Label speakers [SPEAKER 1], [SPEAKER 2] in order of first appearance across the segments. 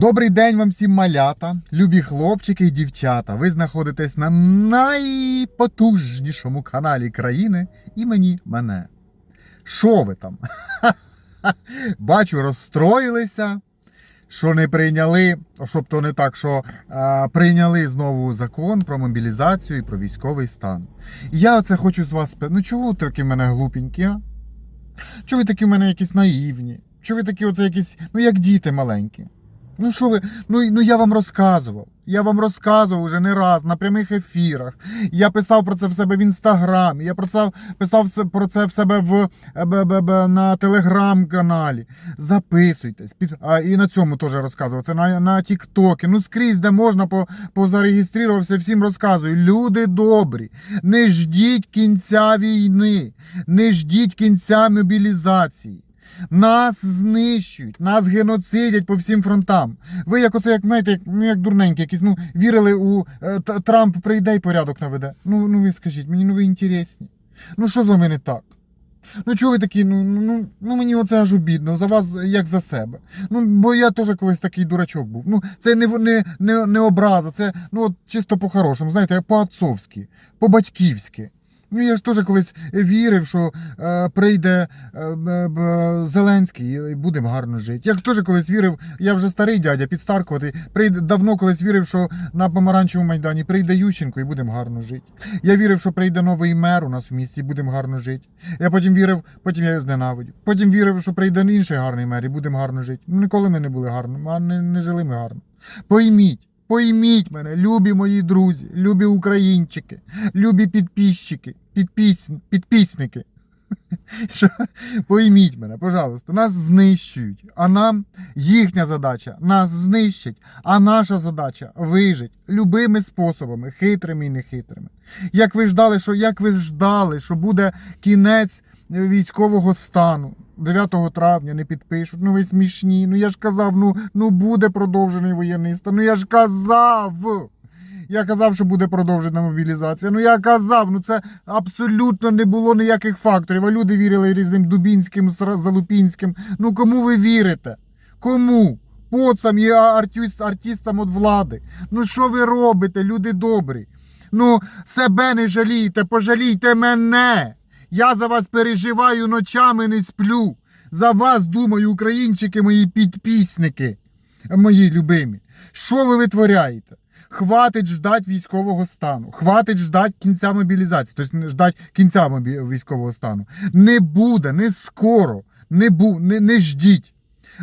[SPEAKER 1] Добрий день вам всім малята, любі хлопчики і дівчата. Ви знаходитесь на найпотужнішому каналі країни імені мене. Що ви там? Бачу, розстроїлися, що не прийняли, щоб то не так, що а, прийняли знову закон про мобілізацію і про військовий стан. І я оце хочу з вас спитати. Ну чого ви такі в мене глупенькі, а? Чого ви такі в мене якісь наївні? Чого ви такі оце якісь, ну як діти маленькі? Ну що ви, ну, ну я вам розказував. Я вам розказував уже не раз на прямих ефірах. Я писав про це в себе в інстаграмі. Я це писав про це в себе в е, на телеграм-каналі. Записуйтесь. Під, а, і на цьому теж розказував. Це на, на Тіктокі. Ну скрізь, де можна, по, позареєструвався, всім розказую. Люди добрі, не ждіть кінця війни, не ждіть кінця мобілізації. Нас знищують, нас геноцидять по всім фронтам. Ви як оце, як знаєте, як, ну, як дурненькі якісь, ну, вірили у е, Трамп прийде і порядок наведе. Ну, ну ви скажіть, мені ну ви інтересні. Ну що з вами не так? Ну чого ви такі, ну, ну, ну, ну мені оце аж обідно, за вас як за себе. Ну, бо я теж колись такий дурачок був. Ну, це не, не, не, не образа, це ну, от, чисто по-хорошому, знаєте, по-отцовськи, по-батьківськи. Ну, я ж теж колись вірив, що е, прийде е, б- Зеленський і будемо гарно жити. Я ж теж колись вірив, я вже старий дядя, підстаркувати. Прийде давно колись вірив, що на помаранчевому майдані прийде Ющенко і будемо гарно жити. Я вірив, що прийде новий мер у нас в місті і будемо гарно жити. Я потім вірив, потім я його зненавидів. Потім вірив, що прийде інший гарний мер і будемо гарно жити. Ну ніколи ми не були гарно, а не, не жили ми гарно. Пойміть. Пойміть мене, любі мої друзі, любі українчики, любі підписчики, підпіс... підписники. Що? Пойміть мене, пожалуйста, нас знищують, а нам їхня задача нас знищить, а наша задача вижить любими способами, хитрими і нехитрими. Як ви ждали, що як ви ждали, що буде кінець е, військового стану 9 травня не підпишуть. Ну ви смішні. Ну я ж казав, ну, ну буде продовжений воєнний стан. Ну я ж казав. Я казав, що буде продовжена мобілізація. Ну я казав, ну це абсолютно не було ніяких факторів. А люди вірили різним Дубінським, Залупінським. Ну кому ви вірите? Кому? Поцам і артист, артистам від влади. Ну що ви робите, люди добрі? Ну, себе не жалійте, пожалійте мене. Я за вас переживаю ночами не сплю. За вас думаю, українчики, мої підписники, мої любимі. Що ви витворяєте? Хватить ждать військового стану, хватить ждать кінця мобілізації, тобто ждать кінця військового стану. Не буде, не скоро, не, бу, не, не ждіть.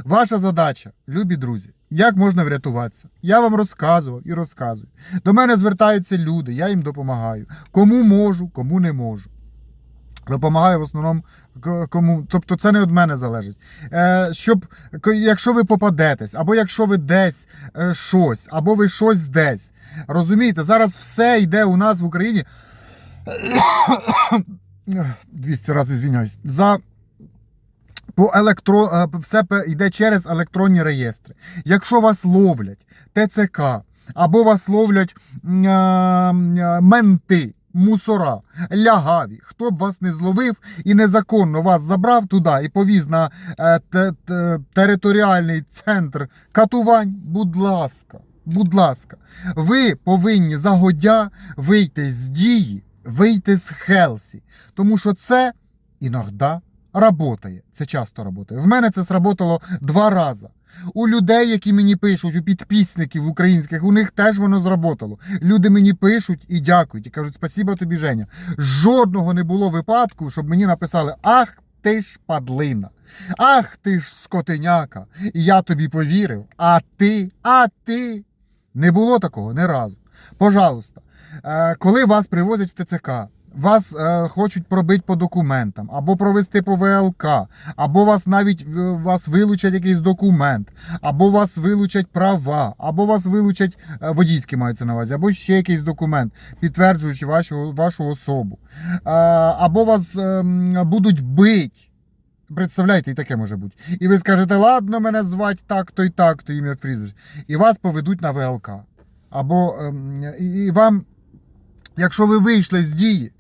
[SPEAKER 1] Ваша задача, любі друзі, як можна врятуватися? Я вам розказував і розказую. До мене звертаються люди, я їм допомагаю. Кому можу, кому не можу. Допомагаю в основному кому. Тобто це не від мене залежить. Е, щоб, якщо ви попадетесь, або якщо ви десь е, щось, або ви щось десь. Розумієте, зараз все йде у нас в Україні. 200 разів звіняюсь. За по електро... е, все йде через електронні реєстри. Якщо вас ловлять ТЦК, або вас ловлять е, е, менти, мусора, лягаві, хто б вас не зловив і незаконно вас забрав туди і повіз на е, те- те- територіальний центр катувань, будь ласка, будь ласка, ви повинні загодя вийти з дії, вийти з Хелсі, тому що це іноді работає. Це часто работає. В мене це сработало два рази. У людей, які мені пишуть, у підписників українських, у них теж воно зработало. Люди мені пишуть і дякують, і кажуть, спасіба тобі, Женя. Жодного не було випадку, щоб мені написали: Ах ти ж падлина, ах ти ж скотиняка. І я тобі повірив. А ти, а ти. Не було такого ні разу. Пожалуйста, е, коли вас привозять в ТЦК, вас е, хочуть пробити по документам, або провести по ВЛК, або вас навіть е, вас вилучать якийсь документ, або вас вилучать права, або вас вилучать е, водійські мається на увазі, або ще якийсь документ, підтверджуючи вашу, вашу особу, Е, або вас ем, будуть бить. Представляєте, і таке може бути. І ви скажете, ладно, мене звати так-то і так-то ім'я прізвище. І вас поведуть на ВЛК. Або ем, і вам, якщо ви вийшли з дії,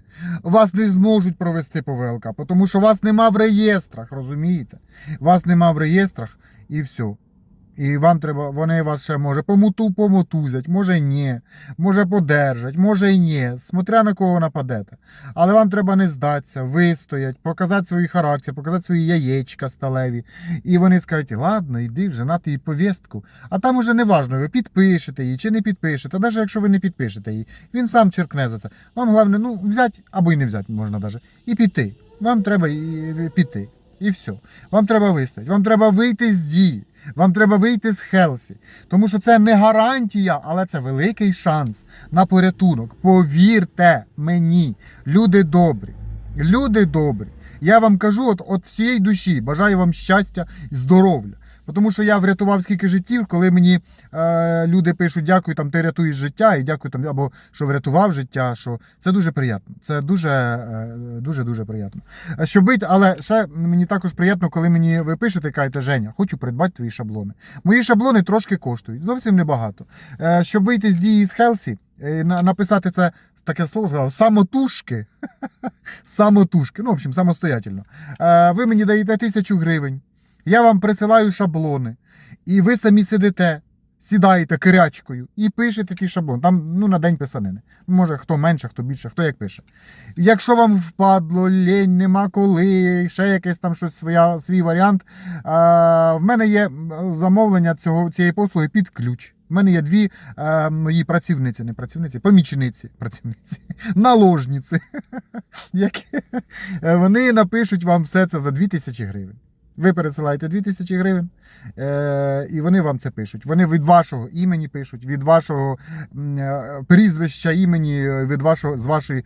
[SPEAKER 1] вас не зможуть провести по ВЛК, тому що вас нема в реєстрах, розумієте? Вас нема в реєстрах і все. І вам треба, вони вас ще може помуту помотузять, може ні, може подержать, може і ні, смотря на кого нападете. Але вам треба не здатися, вистоять, показати свій характер, показати свої яєчка сталеві. І вони скажуть, ладно, йди вже на їй повістку. А там уже не важно, ви підпишете її чи не підпишете. Навіть якщо ви не підпишете її, він сам черкне за це. Вам головне, ну, взяти або й не взяти можна навіть, і піти. Вам треба і піти. І все. Вам треба вистояти. Вам треба вийти з дії. Вам треба вийти з Хелсі. Тому що це не гарантія, але це великий шанс на порятунок. Повірте мені, люди добрі. Люди добрі. Я вам кажу, от, от всієї душі бажаю вам щастя і здоров'я. Тому що я врятував скільки життів, коли мені е, люди пишуть дякую, там ти рятуєш життя, і дякую там, або що врятував життя. Що це дуже приємно. Це дуже е, дуже дуже приємно. Е, Що бить, але ще мені також приємно, коли мені ви пишете, кажете, Женя, хочу придбати твої шаблони. Мої шаблони трошки коштують, зовсім небагато. Е, щоб вийти з дії з Хелсі, е, на- написати це таке слово сказав, самотужки. самотужки, ну, в общем, самостоятельно. Е, ви мені даєте тисячу гривень. Я вам присилаю шаблони, і ви самі сидите, сідаєте кирячкою і пишете ті шаблони. Там ну, на день писанини. Може, хто менше, хто більше, хто як пише. Якщо вам впадло, лінь, нема коли, ще якийсь там щось своя, свій варіант. А, в мене є замовлення цього, цієї послуги під ключ. В мене є дві е, мої працівниці, не працівниці, помічниці, працівниці, наложниці, е, вони напишуть вам все це за 2000 гривень. Ви пересилаєте 2000 гривень, е, і вони вам це пишуть. Вони від вашого імені пишуть, від вашого е, прізвища імені, е, від вашого з вашої.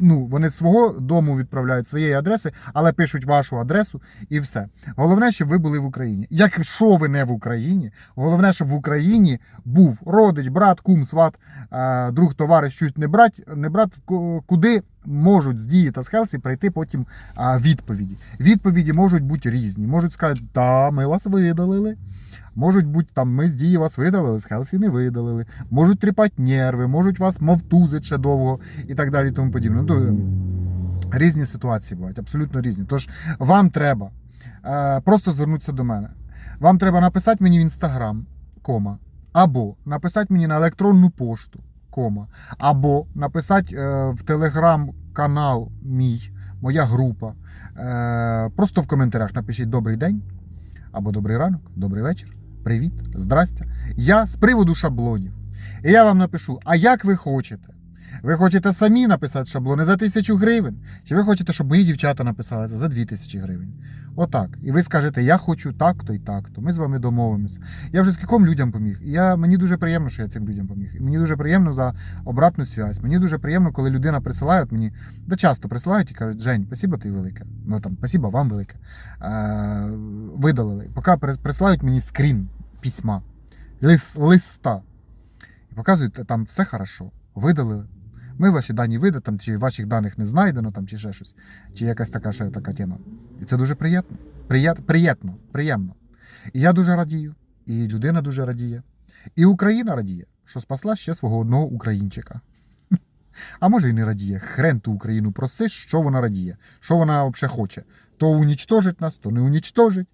[SPEAKER 1] Ну, вони свого дому відправляють своєї адреси, але пишуть вашу адресу і все. Головне, щоб ви були в Україні. Якщо ви не в Україні, головне, щоб в Україні був родич, брат, кум, сват, е, друг, товариш, чуть не брат, не брат, куди можуть з дії та з Хелсі прийти потім відповіді. Відповіді можуть бути різні. Можуть сказати, да, ми вас видалили. Можуть бути там, ми з дії вас видалили, з Хелсі не видалили. Можуть тріпати нерви, можуть вас мовтузити ще довго і так далі. і Тому подібне. Ну, різні ситуації бувають, абсолютно різні. Тож вам треба е, просто звернутися до мене. Вам треба написати мені в інстаграм, кома, або написати мені на електронну пошту, кома, або написати е, в телеграм-канал мій, моя група. Е, просто в коментарях напишіть добрий день, або добрий ранок, добрий вечір, привіт, здрастя. Я з приводу шаблонів. І я вам напишу, а як ви хочете? Ви хочете самі написати шаблони за тисячу гривень? Чи ви хочете, щоб мої дівчата написали це за дві тисячі гривень? Отак. І ви скажете, я хочу так-то і так-то. Ми з вами домовимося. Я вже скільком людям поміг. І я, мені дуже приємно, що я цим людям поміг. І мені дуже приємно за обратну зв'язь. Мені дуже приємно, коли людина присилає от мені, да часто присилають і кажуть, Жень, спасибо ти велике. Ну там, спасибо вам велике. Е, видалили. Поки прис- присилають мені скрін письма, лис, листа. І показують, там все хорошо, видалили. Ми ваші дані там, чи ваших даних не знайдено, там, чи ще щось, чи якась така ще така тема. І це дуже приємно. Приємно, приємно. І я дуже радію, і людина дуже радіє. І Україна радіє, що спасла ще свого одного українчика. А може і не радіє. Хрен ту Україну просиш, що вона радіє, що вона взагалі хоче. То унічтожить нас, то не унічтожить,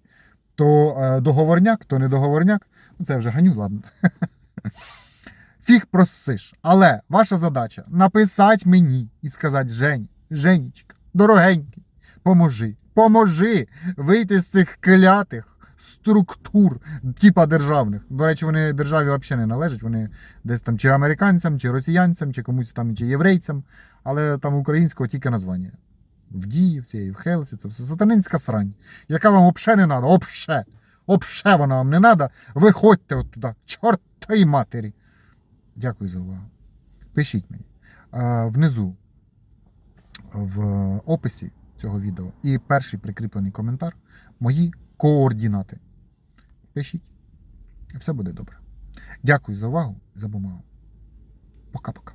[SPEAKER 1] то е, договорняк, то не договорняк. Ну це вже ганю, ладно. Фіг просиш. Але ваша задача написати мені і сказати: Жень, Женечка, дорогенький, поможи, поможи вийти з цих клятих структур, типа державних. До речі, вони державі взагалі не належать. Вони десь там чи американцям, чи росіянцям, чи комусь там, чи єврейцям, але там українського тільки названня. В дії, в цій, в Хелсі, це все сатанинська срань, яка вам взагалі не треба, обше. Обше вона вам не треба. Виходьте от туди, чортої матері. Дякую за увагу. Пишіть мені. Внизу в описі цього відео і перший прикріплений коментар мої координати. Пишіть. Все буде добре. Дякую за увагу за бумагу. Пока-пока.